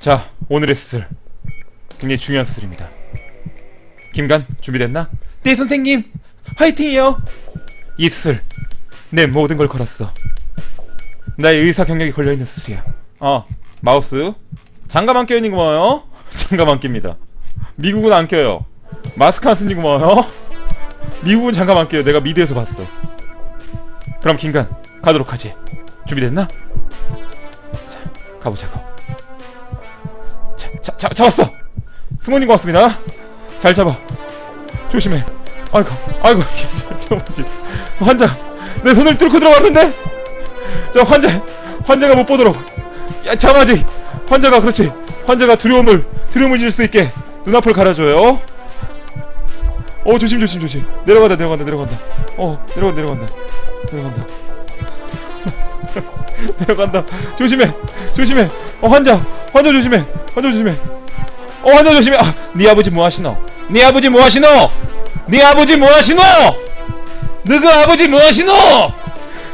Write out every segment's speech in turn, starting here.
자, 오늘의 수술. 굉장히 중요한 수술입니다. 김간, 준비됐나? 네, 선생님! 화이팅이요! 이 수술, 내 모든 걸 걸었어. 나의 의사 경력이 걸려있는 수술이야. 어, 마우스. 장갑 안거 뭐예요? 장갑 안 낍니다. 미국은 안 껴요. 마스크 안거 뭐예요? 미국은 장갑 안 껴요. 내가 미드에서 봤어. 그럼 김간, 가도록 하지. 준비됐나? 자, 가보자고. 자, 자, 자, 잡았어. 승원님 고맙습니다. 잘 잡아. 조심해. 아이고, 아이고, 뭐지? 환자, 내 손을 뚫고 들어왔는데. 저 환자, 환자가 못 보도록. 야, 잡아지. 환자가 그렇지. 환자가 두려움을 두려움을 질수 있게 눈앞을 가려줘요. 어, 조심, 조심, 조심. 내려간다, 내려간다, 내려간다. 어, 내려간다, 내려간다, 내려간다. 내려간다. 조심해, 조심해. 어, 환자, 환자 조심해, 환자 조심해. 어, 환자 조심해. 아, 네 아버지 뭐 하시노? 네 아버지 뭐 하시노? 네 아버지 뭐 하시노? 너그 아버지 뭐 하시노?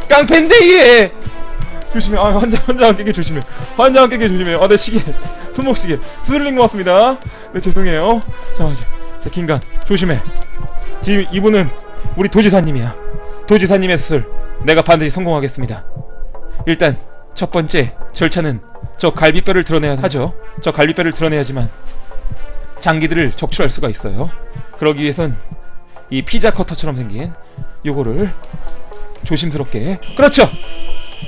깡패인데 얘. 조심해. 아, 환자 환자 안 깨게 조심해. 환자 안 깨게 조심해. 아, 내 시계. 손목 시계. 스들린 것 같습니다. 네, 죄송해요. 자, 자, 자, 김간 조심해. 지금 이분은 우리 도지사님이야. 도지사님의 수술 내가 반드시 성공하겠습니다. 일단 첫 번째 절차는 저 갈비뼈를 드러내야 하죠. 저 갈비뼈를 드러내야지만 장기들을 적출할 수가 있어요. 그러기 위해선 이 피자 커터처럼 생긴 요거를 조심스럽게 그렇죠.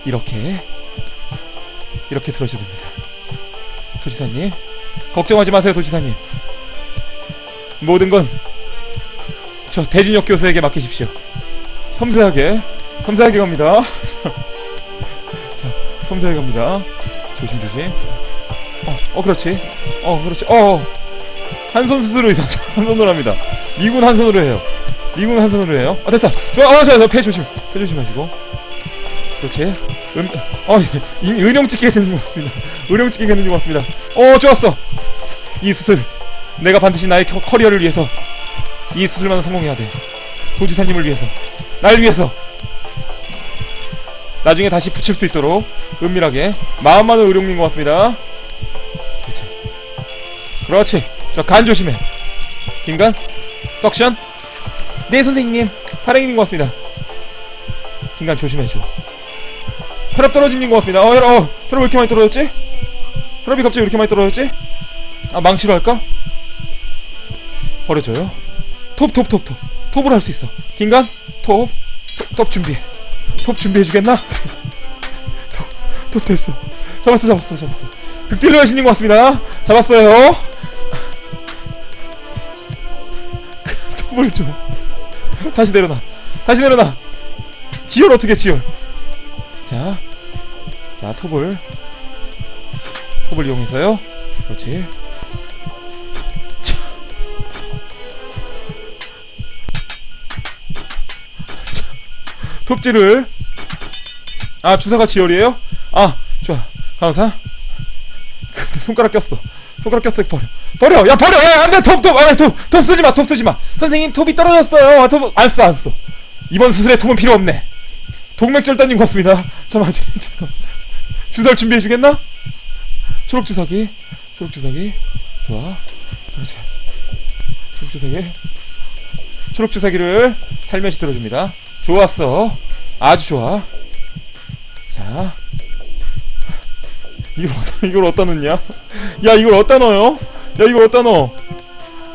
이렇게 이렇게 들어줘야 됩니다. 도지사님 걱정하지 마세요, 도지사님. 모든 건 저 대준혁 교수에게 맡기십시오. 섬세하게 섬세하게 갑니다. 자, 섬세하게 갑니다. 조심 조심. 어, 어 그렇지. 어 그렇지. 어. 한 손 스스로 이상 한 손으로 합니다. 미군 한 손으로 해요. 미군 한 손으로 해요. 아 됐다. 좋아. 아 좋아. 폐 조심. 폐 조심하시고. 그렇지. 음, 어, 이 의령 찍게 되는 것 같습니다. 의령 찍게 되는 것 같습니다. 어 좋았어. 이 수술 내가 반드시 나의 커- 커리어를 위해서 이 수술만 성공해야 돼. 도지사님을 위해서, 날 위해서. 나중에 다시 붙일 수 있도록 은밀하게 마음 많은 의룡님 고맙습니다. 그렇지. 그렇지. 자, 간 조심해. 김간, 석션. 네 선생님, 파랭이님 고맙습니다. 김간 조심해줘. 혈압 떨어짐님 고맙습니다. 어, 혈압, 어, 혈압 왜 이렇게 많이 떨어졌지? 혈압이 갑자기 왜 이렇게 많이 떨어졌지? 아, 망치로 할까? 버려줘요. 톱, 톱, 톱, 톱. 톱으로 할수 있어. 김간, 톱, 톱, 톱 준비해. 톱 준비해주겠나? 톱, 톱 됐어. 잡았어, 잡았어, 잡았어. 하시는 것 같습니다. 잡았어요. 톱을 줘. 다시 내려놔. 다시 내려놔. 지열 어떻게 지열? 자, 자 톱을 톱을 이용해서요. 그렇지. 톱질을. 아 주사가 지열이에요? 아 좋아. 강사. 근데 손가락 꼈어. 손가락 꼈어. 버려. 버려! 야 버려! 야 안돼! 톱톱! 안돼 톱톱 쓰지 마 톱 쓰지 마. 선생님 톱이 떨어졌어요. 아, 톱안써 안써. 이번 수술에 톱은 필요 없네. 동맥절단님 고맙습니다. 잠깐만 잠깐만 주사를 준비해 주겠나? 초록 주사기. 초록 주사기. 좋아. 그렇지. 초록 주사기. 초록 주사기를 살며시 들어줍니다 좋았어. 아주 좋아. 자. 이걸 어디다 이걸 어디다 넣냐? 야 이걸 어디다 넣어요? 야 이걸 어디다 넣어?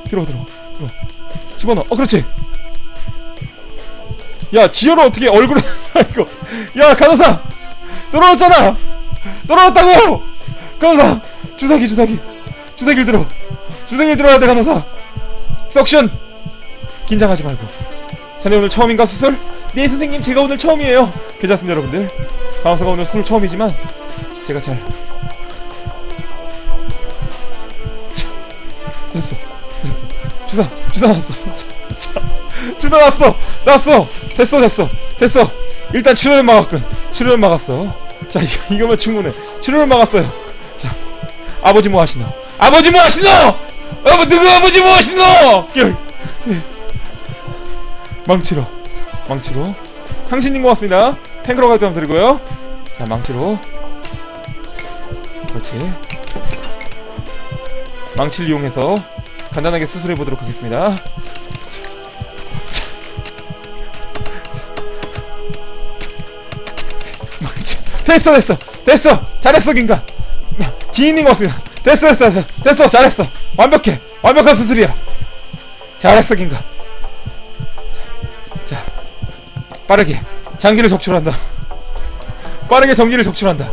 들어 들어 들어. 집어넣어. 어 그렇지. 야 지혈을 어떻게 얼굴에 야 이거 야 간호사! 떨어졌잖아! 떨어졌다고! 간호사! 주사기 주사기. 주사기를 들어. 주사기를 들어야 돼 간호사. 석션! 긴장하지 말고. 자네 오늘 처음인가 수술? 네 선생님 제가 오늘 처음이에요. 괜찮습니다 여러분들. 간호사가 오늘 수술 처음이지만 제가 잘 자, 됐어 됐어. 주사 주사 났어. 자, 주사 났어 났어. 됐어 됐어 됐어. 일단 출혈은 막았군. 출혈은 막았어. 자 이거, 이거면 충분해. 출혈은 막았어요. 자 아버지 뭐 하시노? 아버지 뭐 하시노? 아버 누구 아버지 뭐 하시노? 예, 예. 망치로 망치로. 당신님 고맙습니다. 탱크로 갈때 감사드리고요. 자 망치로. 그렇지. 망치를 이용해서 간단하게 수술해 보도록 하겠습니다. 망치. 됐어 됐어. 됐어. 잘했어 긴가. 지인인 것 같습니다. 됐어 됐어, 됐어. 잘했어. 완벽해. 완벽한 수술이야. 잘했어 긴가 자, 자 빠르게 장기를 적출한다. 빠르게 전기를 적출한다.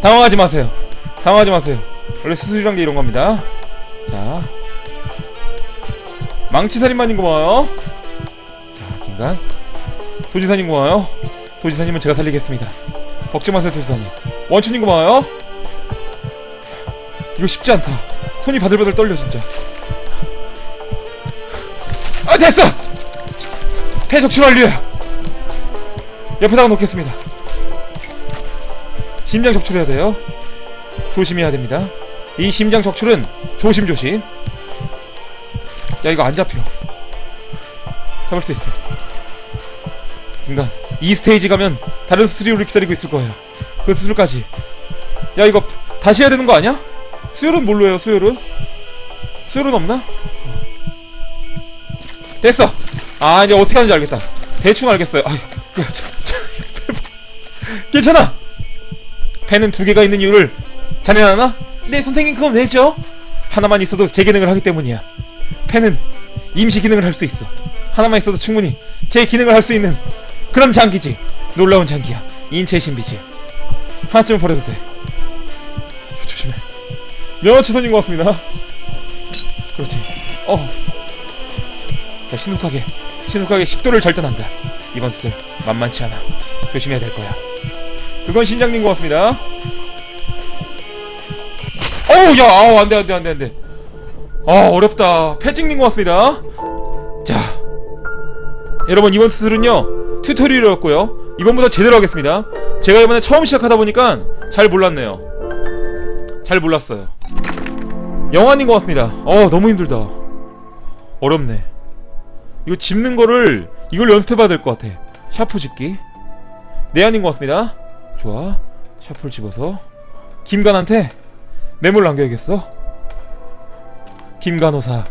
당황하지 마세요. 당황하지 마세요. 원래 수술이란 게 이런 겁니다. 자. 망치살인마님 고마워요. 자 긴간. 도지사님 고마워요. 도지사님은 제가 살리겠습니다. 걱정 마세요 도지사님. 원춘님 고마워요. 이거 쉽지 않다. 손이 바들바들 떨려 진짜. 아 됐어 폐 적출 완료야 옆에다가 놓겠습니다. 심장 적출해야 돼요. 조심해야 됩니다. 이 심장 적출은 조심조심. 야 이거 안 잡혀. 잡을 수 있어. 순간. 이 스테이지 가면 다른 우리 기다리고 있을 거예요. 그 수술까지. 야 이거 다시 해야 되는 거 아니야? 수혈은 뭘로 해요 수혈은? 수혈은 없나? 됐어 아 이제 어떻게 하는지 알겠다. 대충 알겠어요. 아, 야, 저, 저, 괜찮아. 펜은 두 개가 있는 이유를 자네 아나? 네 선생님 그건 왜죠? 하나만 있어도 제 기능을 하기 때문이야. 펜은 임시 기능을 할 수 있어. 하나만 있어도 충분히 제 기능을 할 수 있는 그런 장기지. 놀라운 장기야. 인체 신비지. 하나쯤은 버려도 돼. 조심해. 명어치선인 것 같습니다. 그렇지. 어. 자 신속하게 신속하게 식도를 절단한다. 이번 수술 만만치 않아. 조심해야 될 거야. 그건 신장님 것 같습니다. 어우 야 아우 안돼 안돼 안돼 안돼. 아 어렵다. 패찍님 것 같습니다. 자 여러분 이번 수술은요 튜토리얼이었고요. 이번보다 제대로 하겠습니다. 제가 이번에 처음 시작하다 보니까 잘 몰랐네요. 잘 몰랐어요. 영환인 것 같습니다. 어 너무 힘들다. 어렵네 이거 짚는 거를 이걸 연습해봐야 될 것 같아. 샤프 짚기. 내한인 것 같습니다. 좋아. 샤프를 집어서. 김간한테 메모를 남겨야겠어. 김간호사.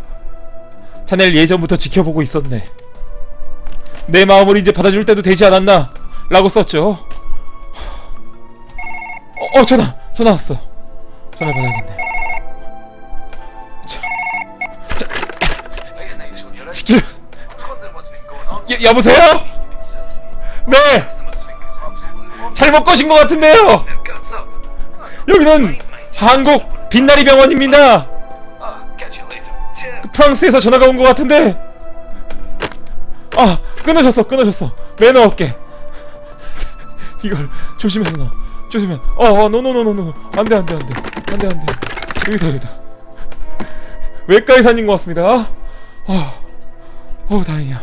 자넬 예전부터 지켜보고 있었네. 내 마음을 이제 받아줄 때도 되지 않았나? 라고 썼죠. 어, 어 전화 전화 왔어. 전화 받아야겠네. showing your 지킬 여, silly. 네. 잘못 거신 것 같은데요. 여기는 한국 빛나리 병원입니다. 프랑스에서 전화가 온 것 같은데. 아 끊으셨어 끊으셨어. 매너 없게. 이걸 조심해서 넣어. 조심해. 어어 노노노노노. 안돼 안돼 안돼. 안돼 안돼. 여기다 여기다. 외과 의사님 것 같습니다. 어, 어 다행이야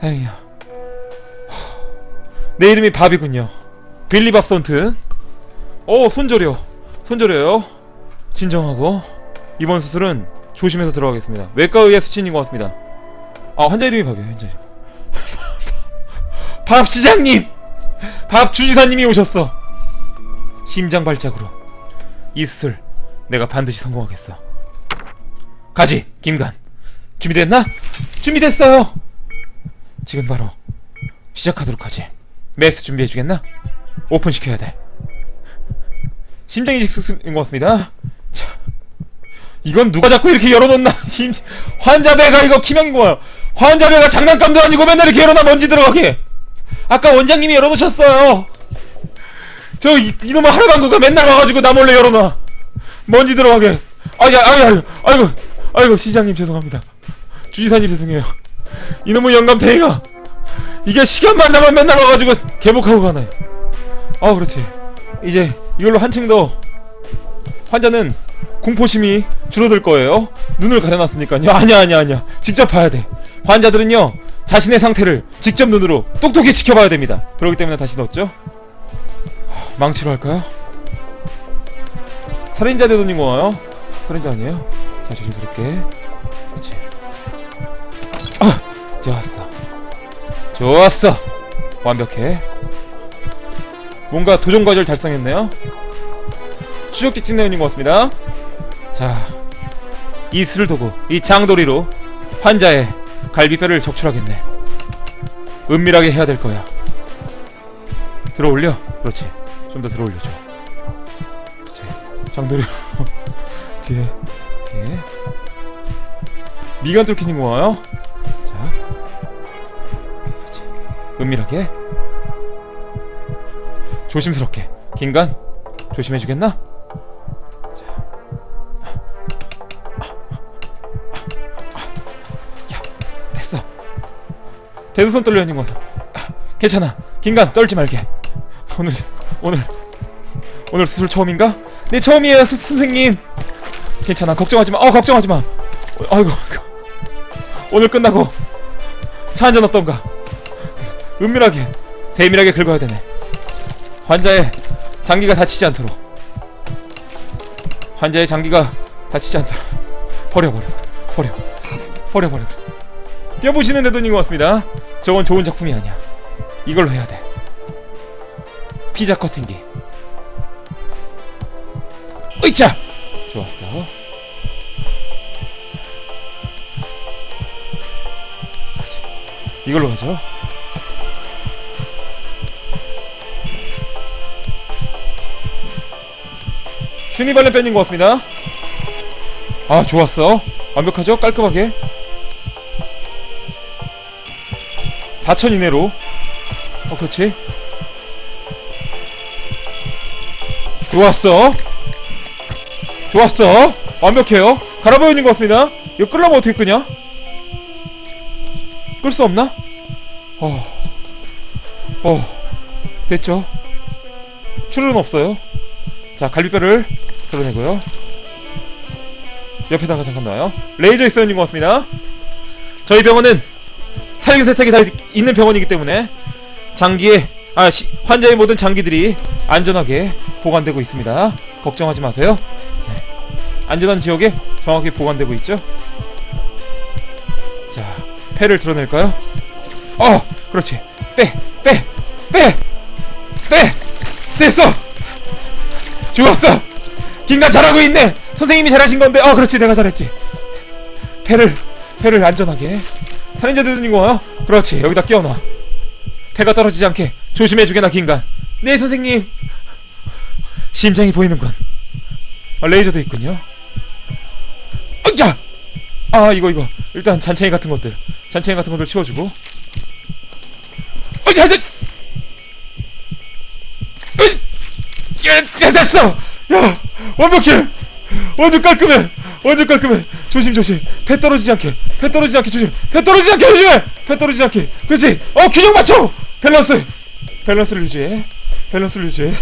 다행이야 내 이름이 밥이군요 빌리 밥선튼 어 손저려 손저려요 진정하고 이번 수술은 조심해서 들어가겠습니다. 외과 의의 수친인 것 같습니다. 아 환자 이름이 밥이에요. 환자 이름. 밥 시장님, 밥 주지사님이 오셨어. 심장 발작으로 이 수술 내가 반드시 성공하겠어. 가지 김간 준비됐나? 준비됐어요. 지금 바로 시작하도록 하지. 메스 준비해주겠나? 오픈 시켜야 돼. 심장 이식 수술인 것 같습니다. 자, 이건 누가 자꾸 이렇게 열어놓나? 심 환자 배가 이거 키명인 거야. 환자 배가 장난감도 아니고 맨날 이렇게 열어놔 먼지 들어가게. 아까 원장님이 열어놓으셨어요. 저 이, 이놈의 하루방구가 맨날 와가지고 나 몰래 열어놔. 먼지 들어가게. 아야 아야 아이고 아이고 시장님 죄송합니다. 주지사님 죄송해요. 이놈의 영감 대가 이게 시간만 나면 맨날 와가지고 개복하고 가네. 아 그렇지. 이제 이걸로 한층 더 환자는 공포심이 줄어들 거예요. 눈을 가려놨으니까요. 아니야, 아니야, 아니야. 직접 봐야 돼. 환자들은요, 자신의 상태를 직접 눈으로 똑똑히 지켜봐야 됩니다. 그렇기 때문에 다시 넣었죠. 하, 망치로 할까요? 살인자 대도님 고마워요. 살인자 아니에요? 자, 조심스럽게. 그렇지. 아, 좋았어. 좋았어. 완벽해. 뭔가 도전 과제를 달성했네요. 추적 직진 내용인 것 같습니다. 자, 이 술을 두고 이 장도리로 환자의 갈비뼈를 적출하겠네. 은밀하게 해야 될 거야. 들어올려. 그렇지. 좀 더 들어올려줘. 그렇지. 장도리로 뒤에 뒤에 미간 뚫기님 고마워요. 은밀하게 조심스럽게 긴간 조심해주겠나? 야, 됐어. 대두손 떨려 있는 거. 괜찮아. 긴간 떨지 말게. 오늘 오늘 오늘 수술 처음인가? 네 처음이에요, 스- 선생님. 괜찮아. 걱정하지 마. 어, 걱정하지 마. 어, 아이고. 오늘 끝나고 차 한잔 어떤가? 은밀하게, 세밀하게 긁어야 되네. 환자의 장기가 다치지 않도록. 환자의 장기가 다치지 않도록. 버려, 버려, 버려, 버려, 버려. 뼈 보시는 데돈인 것 같습니다. 저건 좋은 작품이 아니야. 이걸로 해야 돼. 피자 커팅기. 으이차! 좋았어. 이걸로 하죠. 슈니발렌 뺀인 것 같습니다. 아, 좋았어. 완벽하죠? 깔끔하게. 4천 이내로. 어, 그렇지. 좋았어. 좋았어. 완벽해요. 갈아보이는 것 같습니다. 이거 끌려면 어떻게 끄냐? 끌 수 없나? 어. 어. 됐죠. 출혈은 없어요. 자, 갈비뼈를 드러내고요. 옆에다가 잠깐 놔요. 레이저 것 같습니다. 저희 병원은 살균 세탁이 다 있는 병원이기 때문에 장기에 아 시, 환자의 모든 장기들이 안전하게 보관되고 있습니다. 걱정하지 마세요. 네. 안전한 지역에 정확히 보관되고 있죠. 자, 폐를 드러낼까요? 어, 그렇지. 빼, 빼, 빼, 빼. 됐어. 좋았어. 긴가 잘하고 있네. 선생님이 잘하신 건데. 어, 그렇지. 내가 잘했지. 폐를 폐를 안전하게. 살인자 되는 거요? 그렇지. 여기다 끼워놔. 폐가 떨어지지 않게 조심해 주게나 긴간. 네 선생님. 심장이 보이는군. 아, 레이저도 있군요. 으자! 아 이거 이거 일단 잔챙이 같은 것들 잔챙이 같은 것들 치워 주고. 으자! 으자! 으! 야, 야, 됐어! 야 완벽해! 완전 깔끔해! 완전 깔끔해! 조심 조심 폐 떨어지지 않게 폐 떨어지지 않게 조심 폐 떨어지지 않게 조심해! 폐 떨어지지 않게 그렇지! 어 균형 맞춰! 밸런스! 밸런스를 유지해 밸런스를 유지해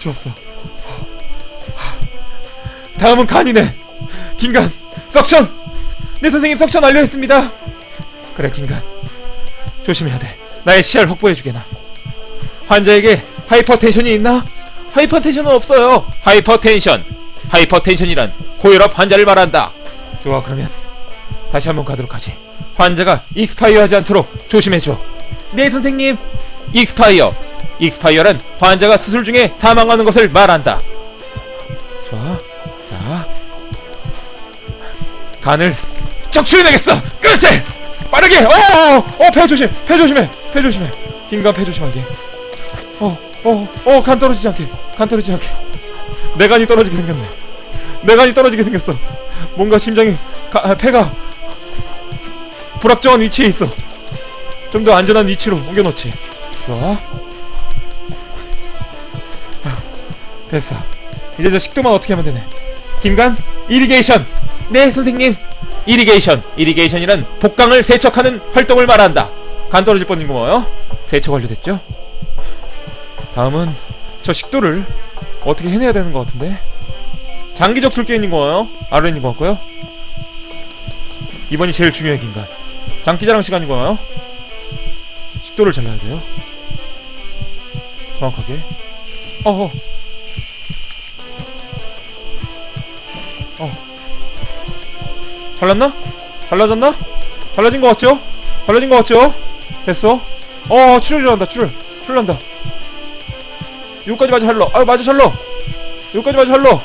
좋았어 다음은 간이네 긴간 석션 네 선생님 석션 완료했습니다 그래 긴간 조심해야 돼 나의 시야를 확보해주게 나 환자에게 하이퍼텐션이 있나? 하이퍼텐션은 없어요. 하이퍼텐션. 하이퍼텐션이란 고혈압 환자를 말한다. 좋아 그러면 다시 한번 가도록 하지. 환자가 익스파이어 하지 않도록 조심해줘. 네 선생님. 익스파이어. 익스파이어란 환자가 수술 중에 사망하는 것을 말한다. 좋아. 자. 간을 적출해내겠어. 그렇지! 빠르게! 어어폐 조심! 폐 조심해! 폐 조심해! 긴간 폐 조심하게. 어 어 어 간 떨어지지 않게 간 떨어지지 않게. 내 간이 떨어지게 생겼네. 내 간이 떨어지게 생겼어. 뭔가 심장이 가, 아, 폐가 불확정한 위치에 있어. 좀 더 안전한 위치로 옮겨놓지. 좋아. 됐어. 이제 저 식도만 어떻게 하면 되네? 김간 이리게이션 네 선생님. 이리게이션 이리게이션이란 복강을 세척하는 활동을 말한다. 간 떨어질 뻔인 거 뭐요? 세척 완료됐죠 다음은 저 식도를 어떻게 해내야 되는 것 같은데 장기적 있는 거예요 있는 것 같고요 이번이 제일 중요해 긴간 장기자랑 시간인 거예요 식도를 잘라야 돼요 정확하게 어어 어. 잘랐나? 잘라졌나? 잘라진 것 같죠? 잘라진 것 같죠? 됐어. 어, 출혈 일어난다, 출혈. 출혈난다. 여기까지 마저 잘러. 아유, 마저 잘러. 여기까지 마저 잘러.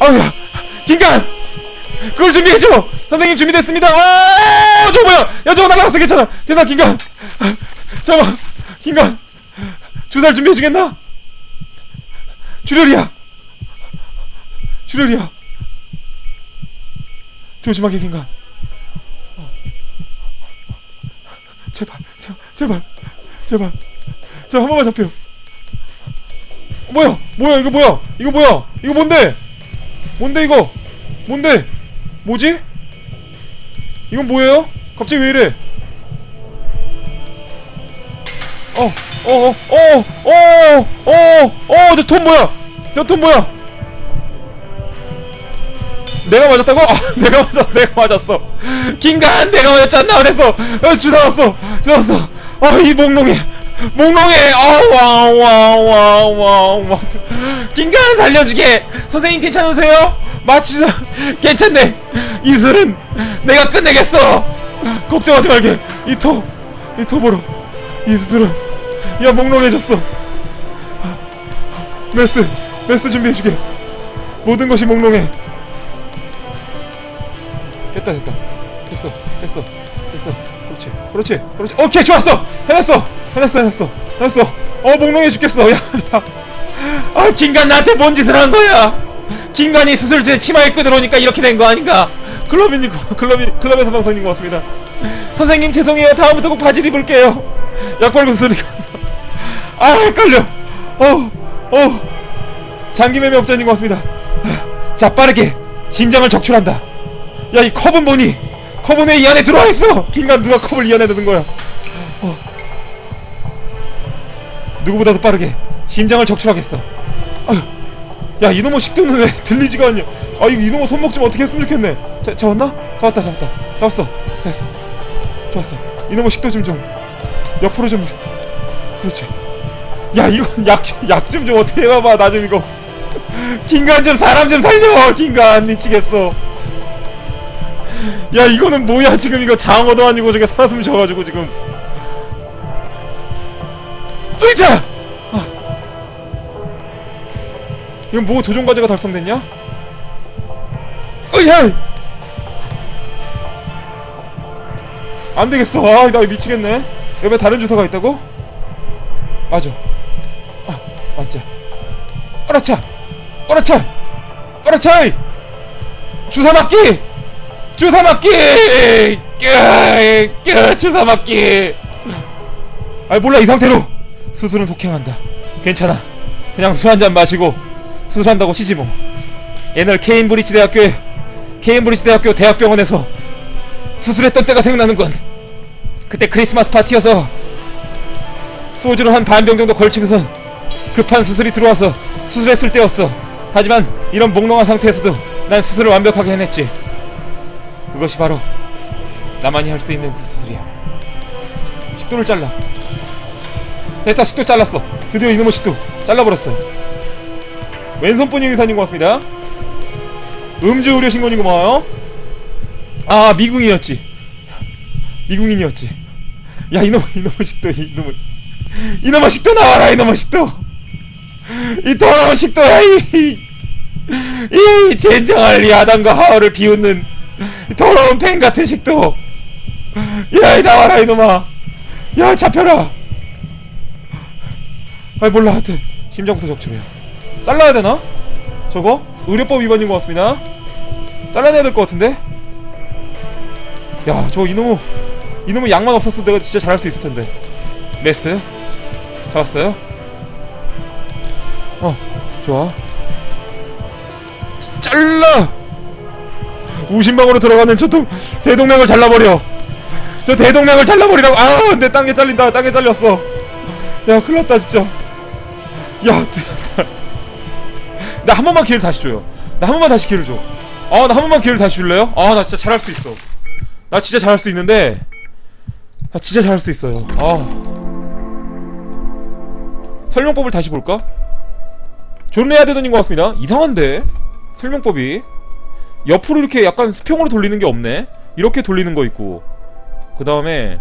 아유, 야. 긴간! 그걸 준비해줘! 선생님 준비됐습니다. 아 저거 뭐야? 야 저거 날라갔어 괜찮아. 괜찮아 긴간. 잠깐만 긴간. 주사를 준비해주겠나? 주렬이야. 주렬이야. 조심하게 긴간. 어. 제발 제, 제발 제발. 제발 한 번만 잡혀 어, 뭐야? 뭐야? 이거 뭐야? 이거 뭐야? 이거 뭔데? 뭔데 이거? 뭔데? 뭐지? 이건 뭐예요? 갑자기 왜 이래? 어어어어어어어저 톤 뭐야? 저톤 뭐야? 내가 맞았다고? 아, 내가 맞았어, 내가 맞았어. 긴간, 내가 맞았잖아. 그래서, 어, 주사 왔어, 주사 왔어. 아, 이 몽롱해, 몽롱해. 아, 와, 와, 와, 와, 와. 긴간 살려주게. 선생님 괜찮으세요? 마취사, 괜찮네. 이 술은 내가 끝내겠어. 걱정하지 말게. 이 토, 이토 보러. 이 수술은, 야, 몽롱해졌어. 메스, 메스 준비해주게. 모든 것이 몽롱해. 됐다 됐다 됐어 됐어 됐어 그렇지 그렇지 그렇지 오케이 좋았어 해냈어 해냈어 해냈어. 해냈어. 어 몽롱해 죽겠어. 야아 긴간 나한테 뭔 짓을 한 거야? 긴간이 수술제 치마 입고 들어오니까 이렇게 된 거 아닌가? 클럽이니 클럽이 클럽에서 방송인 것 같습니다. 선생님 죄송해요. 다음부터 꼭 바지를 입을게요. 약 발고 수술이 아 헷갈려. 어어. 장기매매 업자인 것 같습니다. 자 빠르게. 심장을 적출한다. 야 이 컵은 뭐니? 컵은 왜 이 안에 들어와 있어? 긴간 누가 컵을 이 안에 넣은 거야? 어. 누구보다도 빠르게 심장을 적출하겠어. 아휴. 야 이놈의 식도는 왜 들리지가 않냐? 아 이거 이놈의 손목 좀 어떻게 했으면 좋겠네. 자, 잡았나? 잡았다 잡았다 잡았어 됐어 좋았어 이놈의 식도 좀 좀 옆으로 좀 그렇지. 야 이거 약약 좀 좀 어떻게 해봐봐 나 좀 이거 긴간 좀 사람 좀 살려 긴간 미치겠어. 야 이거는 뭐야 지금 이거 장어도 아니고 저게 사슴 져가지고 지금 의자! 아. 이건 뭐 조종 과제가 달성됐냐? 의자 안 되겠어. 아 나 미치겠네. 옆에 다른 주사가 있다고? 맞아. 아 맞자 어라차! 어라차! 어라차 주사 맞기! 주사 맞기! 끼, 끼, 주사 맞기! 아 몰라 이 상태로 수술은 속행한다. 괜찮아. 그냥 술 한 잔 마시고 수술한다고 쉬지 뭐. 옛날 케임브리지 대학교에 케임브리지 대학교 대학병원에서 수술했던 때가 생각나는군. 그때 크리스마스 파티여서 소주를 한 반 병 정도 걸치고선 급한 수술이 들어와서 수술했을 때였어. 하지만 이런 몽롱한 상태에서도 난 수술을 완벽하게 해냈지. 그것이 바로 나만이 할 수 있는 그 수술이야. 식도를 잘라. 됐다, 식도 잘랐어. 드디어 이놈의 식도 잘라버렸어요. 왼손뿐이 의사님 고맙습니다. 음주 의료 신고님 고마워요. 아, 미궁이었지. 미궁인이었지. 야, 이놈, 이놈의 식도, 이놈의. 이놈의 식도 나와라, 이놈의 식도! 이 더러운 식도야, 이! 이 젠장할 이 아담과 하와를 비웃는 더러운 펜 같은 식도. 야, 이 나와라 이놈아. 야, 잡혀라. 아이 몰라 하여튼 심장부터 적출해요. 잘라야 되나? 저거 의료법 위반인 것 같습니다. 잘라내야 될 것 같은데. 야, 저 이놈 이놈의 양만 없었어 내가 진짜 잘할 수 있을 텐데. 메스 잡았어요. 어, 좋아. 잘라. 우심방으로 들어가는 저 동, 대동맥을 잘라버려 저 대동맥을 잘라버리라고 아 근데 땅에 잘린다 땅에 잘렸어 야 큰일났다 진짜 야 나 한 번만 기회를 다시 줘요. 나 한 번만 다시 기회를 줘 아 나 한 번만 기회를 다시 줄래요? 아 나 진짜 잘할 수 있어. 나 진짜 잘할 수 있는데 나 진짜 잘할 수 있어요. 아. 설명법을 다시 볼까? 존레야 되더인 것 같습니다. 이상한데? 설명법이? 옆으로 이렇게 약간 수평으로 돌리는 게 없네. 이렇게 돌리는 거 있고. 그 다음에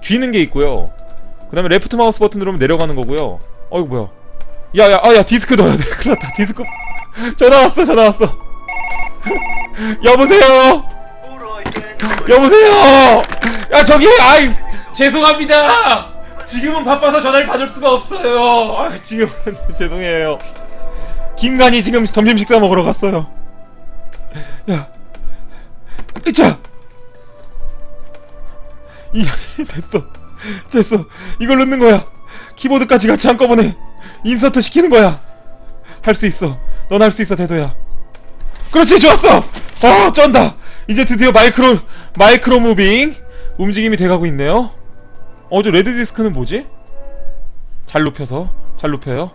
쥐는 게 있고요 그 다음에 레프트 마우스 버튼 누르면 내려가는 거고요. 어이구 뭐야. 야야 아야 디스크 넣어야 돼. 큰일 났다. 디스크. 전화 왔어 전화 왔어. 여보세요? 여보세요? 야 저기 아이 죄송합니다. 지금은 바빠서 전화를 받을 수가 없어요. 아 지금 죄송해요. 김간이 지금 점심 식사 먹으러 갔어요. 야. 으차! 이 됐어 됐어. 이걸 넣는 거야. 키보드까지 같이 한꺼번에 인서트 시키는 거야. 할 수 있어. 넌 할 수 있어 대도야. 그렇지 좋았어. 어 쩐다. 이제 드디어 마이크로 마이크로 무빙 움직임이 돼가고 있네요. 어저 레드 디스크는 뭐지? 잘 눕혀서 잘 눕혀요.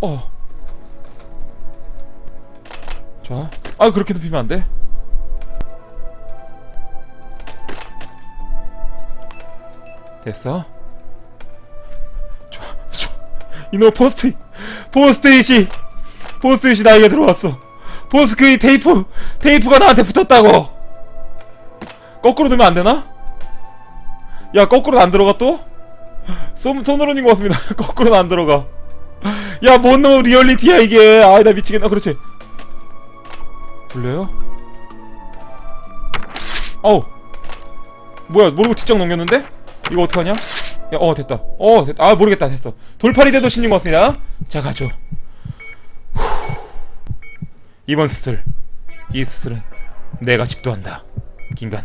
어. 좋아. 아 그렇게 눕히면 안돼 됐어? 좋아 좋아 이놈 포스트 포스트잇이 포스트잇이 나에게 들어왔어. 포스트잇 테이프 테이프가 나한테 붙었다고. 거꾸로 넣으면 안 되나? 야 거꾸로 안 들어가 또? 손, 손으로인 것 같습니다. 거꾸로는 안 들어가. 야뭔 놈 리얼리티야 이게. 아이 나 미치겠다 그렇지. 돌려요? 어우. 뭐야 모르고 뒷장 넘겼는데? 이거 어떡하냐? 야, 어 됐다. 어 됐다. 아 모르겠다. 됐어. 돌팔이 돼도 신인 것 같습니다. 자 가죠. 후. 이번 수술 이 수술은 내가 집도한다. 긴간.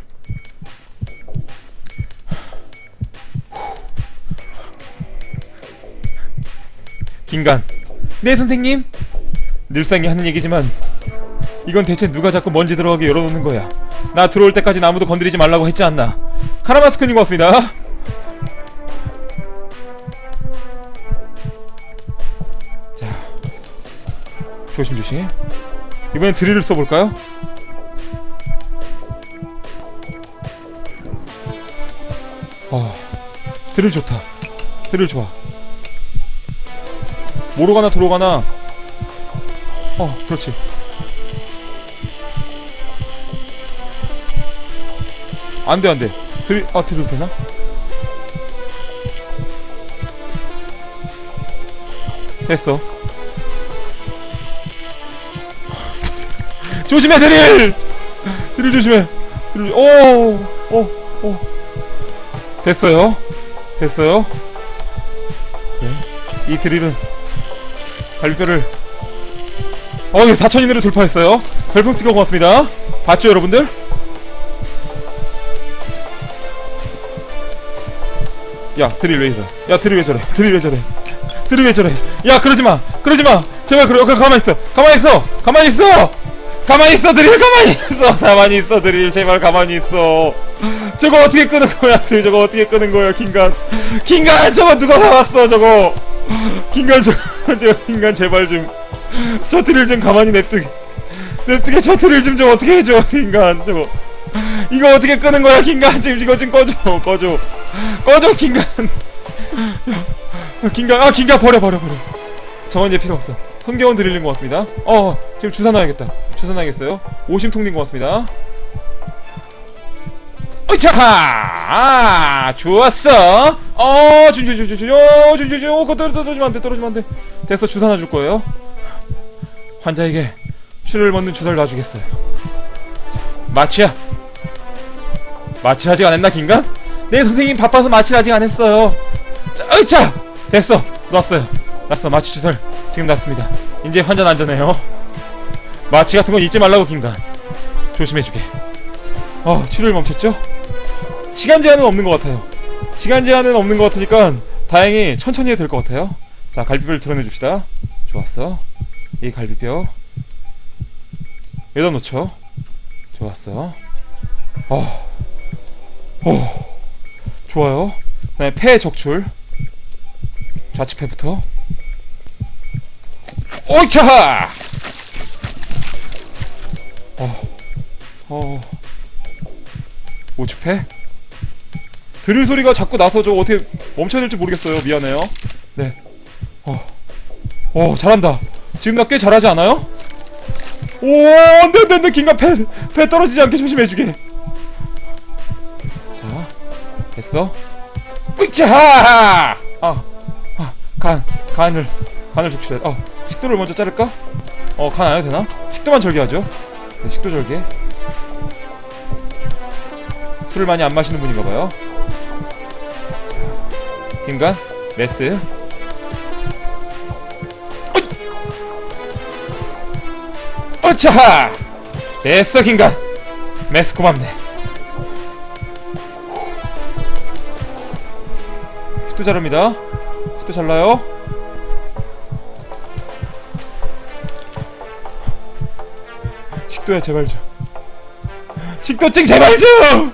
긴간. 네 선생님. 늘상이 하는 얘기지만 이건 대체 누가 자꾸 먼지 들어가게 열어놓는 거야. 나 들어올 때까지 아무도 건드리지 말라고 했지 않나. 카라마스크님 것 같습니다 조심조심. 이번엔 드릴을 써볼까요? 어 드릴 좋다. 드릴 좋아. 모로 가나 도로 가나. 어 그렇지. 안돼 안돼. 드릴 아 드릴 되나? 됐어 조심해 드릴 드릴 조심해 드릴 오 오 오 됐어요 됐어요 네. 이 드릴은 갈비뼈를 어, 예, 4천 이내로 돌파했어요. 별풍 스티커 고맙습니다. 봤죠, 여러분들? 야, 드릴 왜 이래? 야, 드릴 왜 저래? 드릴 왜 저래? 드릴 왜 저래? 야, 그러지 마! 그러지 마! 제발, 그러, 그, 가만히 있어! 가만히 있어! 가만히 있어! 가만히 있어, 드릴! 가만히 있어! 가만히 있어, 드릴! 제발, 가만히 있어! 저거 어떻게 끄는 거야, 드릴! 저거 어떻게 끄는 거야, 긴간! 긴간! 저거 누가 사왔어, 저거! 저거, 저, 긴간, 제발 좀. 저 드릴 좀 가만히 냅두게 냅두게 저 드릴 좀 좀 어떻게 해줘 긴간 저거 이거 어떻게 끄는 거야 긴간 지금 이거 좀 꺼줘 꺼줘 꺼줘 긴간 긴간 아 긴간 버려 버려 버려 저건 이제 필요 없어 흥겨운 드릴인 것 같습니다 어 지금 주사 놔야겠다 주사 놔야겠어요 오심통인 것 같습니다 어이차 아 좋았어 어 준준준준준 준준준 어 그거 떨어- 떨어지면 안 돼 떨어지면 안 돼 됐어 주사 놔줄 거예요 환자에게 추를 먹는 주사를 놔주겠어요. 마취야. 마취 아직 안 했나 긴간? 네 선생님 바빠서 마취 아직 안 했어요. 자, 으차 됐어 놨어요. 놨어 마취 주사를 지금 놨습니다. 이제 환자 는 안전해요. 마취 같은 건 잊지 말라고 긴간. 조심해주게. 어 치료를 멈췄죠? 시간 제한은 없는 것 같아요. 시간 제한은 없는 것 같으니까 다행히 천천히 해도 될 것 같아요. 자 갈비뼈를 드러내 줍시다. 좋았어. 이 갈비뼈 여기다 놓죠 좋았어 어, 어, 좋아요 그 다음에 폐 적출 좌측 폐부터 오이차 어, 어, 우측폐 드릴 소리가 자꾸 나서 저 어떻게 멈춰야 될지 모르겠어요. 미안해요. 네. 어, 어 잘한다. 지금 나 꽤 잘하지 않아요? 오, 안 돼 안 돼 안 돼 긴가 배, 배 떨어지지 않게 조심해주게. 자, 됐어. 으쌰! 아, 아, 간, 간을, 간을 적출해. 어, 식도를 먼저 자를까? 어, 간 안 해도 되나? 식도만 절개하죠. 네, 식도 절개. 술을 많이 안 마시는 분인가 봐요. 자, 김간, 메스. 어이! 어차! 됐어, 김간. 메스 고맙네. 식도 자릅니다. 식도 잘라요. 식도야 제발 좀. 식도증 제발 좀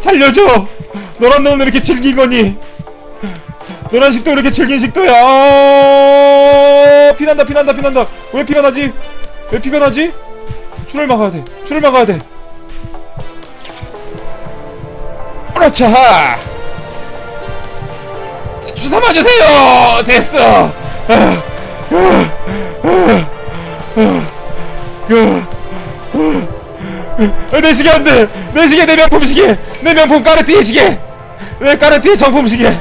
살려줘. 너란 놈은 이렇게 질긴 거니? 너란 식도 이렇게 질긴 식도야. 어, 피난다 피난다 피난다. 왜 피가 나지? 왜 피가 나지? 줄을 막아야 돼. 줄을 막아야 돼. 그렇죠. 주사 맞으세요. 됐어. 그. 내 시계 안 돼! 내 시계 내 명품 시계! 내 명품 까르티에 시계! 내 까르티에 정품 시계!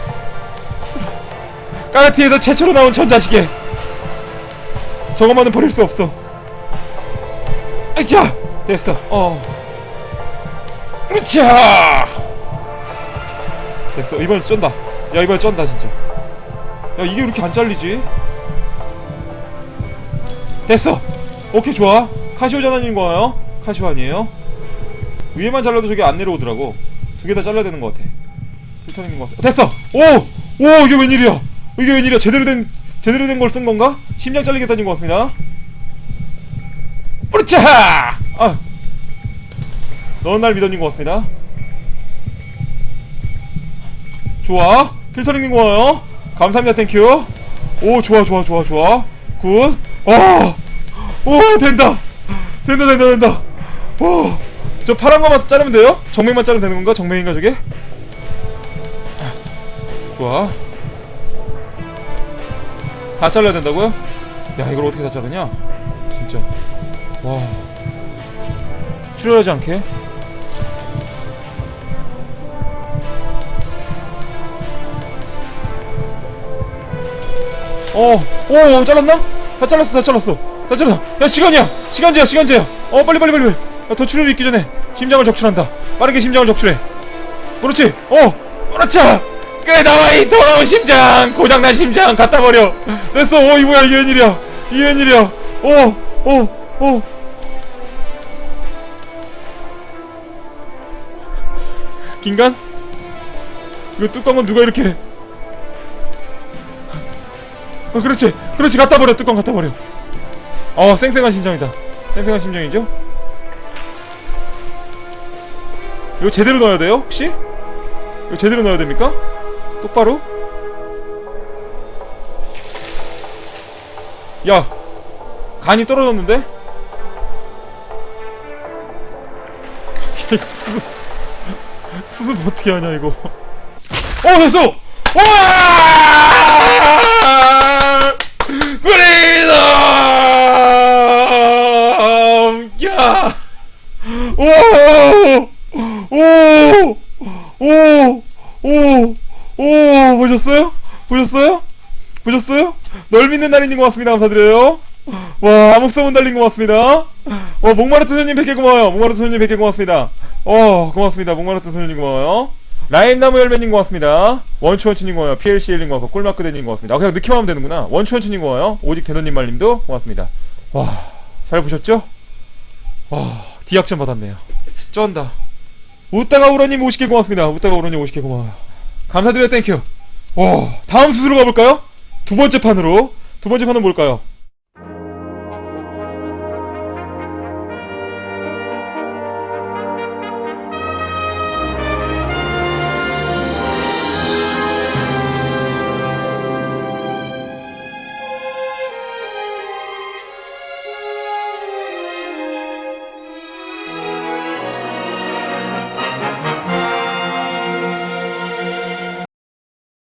까르티에서 최초로 나온 전자시계! 저것만은 버릴 수 없어. 으쌰! 됐어. 어. 으쌰! 됐어. 이번 쩐다. 야, 이번 쩐다, 진짜. 야, 이게 왜 이렇게 안 잘리지? 됐어! 오케이, 좋아. 카시오 전환인 거예요? 카시오 아니에요? 위에만 잘라도 저게 안 내려오더라고. 두 개 다 잘라야 되는 것 같아. 필터링인 것 같아. 됐어! 오! 오! 이게 웬일이야! 이게 웬일이야! 제대로 된, 제대로 된 걸 쓴 건가? 심장 잘리겠다는 것 같습니다. 으르차! 아! 넌 날 믿었는 것 같습니다. 좋아. 필터링인 거예요. 감사합니다. 땡큐. 오, 좋아, 좋아, 좋아, 좋아. 굿. 어! 오, 된다! 된다, 된다, 된다! 오! 저 파란 거만 자르면 돼요? 정맥만 자르면 되는 건가? 정맥인가, 저게? 좋아. 다 잘라야 된다고요? 야, 이걸 어떻게 다 자르냐? 진짜. 와. 출혈하지 않게? 어, 오, 오, 잘랐나? 다 잘랐어, 다 잘랐어. 다 잘랐어. 야, 시간이야! 시간제야, 시간제야! 어, 빨리, 빨리, 빨리, 빨리. 야, 더 출혈이 있기 전에 심장을 적출한다. 빠르게 심장을 적출해. 그렇지! 어! 그렇지! 그, 나와, 이 돌아온 심장! 고장난 심장! 갖다 버려! 됐어! 어, 이 뭐야, 이게 웬일이야! 이게 웬일이야! 어! 어! 어! 긴간? 이거 뚜껑은 누가 이렇게 어, 그렇지 그렇지 갖다 버려 뚜껑 갖다 버려 어 쌩쌩한 심장이다 쌩쌩한 심장이죠 이거 제대로 넣어야 돼요 혹시? 이거 제대로 넣어야 됩니까? 똑바로? 야 간이 떨어졌는데? 이거 수습 수습 어떻게 하냐 이거. 어 됐어! 와 프리덤 야 오오오오오오 보셨어요? 보셨어요? 보셨어요? 널 믿는 날인 것 같습니다 감사드려요. 와 암흑소문 달린 것 같습니다. 어 목마르트 소님 100개 고마워요. 목마르트 소님 100개 고맙습니다. 어 고맙습니다. 목마르트 소님 고마워요. 라임나무 열매님 고맙습니다. 원추원추님 고마워요. PLCL님 고맙고 꿀마크대님 고맙습니다. 아, 그냥 넣기만 하면 되는구나. 원추원추님 고마워요. 오직 대노님 말님도 고맙습니다. 와 잘 보셨죠? 와 디악션 받았네요. 쩐다. 웃다가 우러님 50개 고맙습니다. 웃다가 우러님 50개 고마워요. 감사드려요. 땡큐 와 다음 수수로 가볼까요? 두 번째 판으로 두 번째 판은 뭘까요?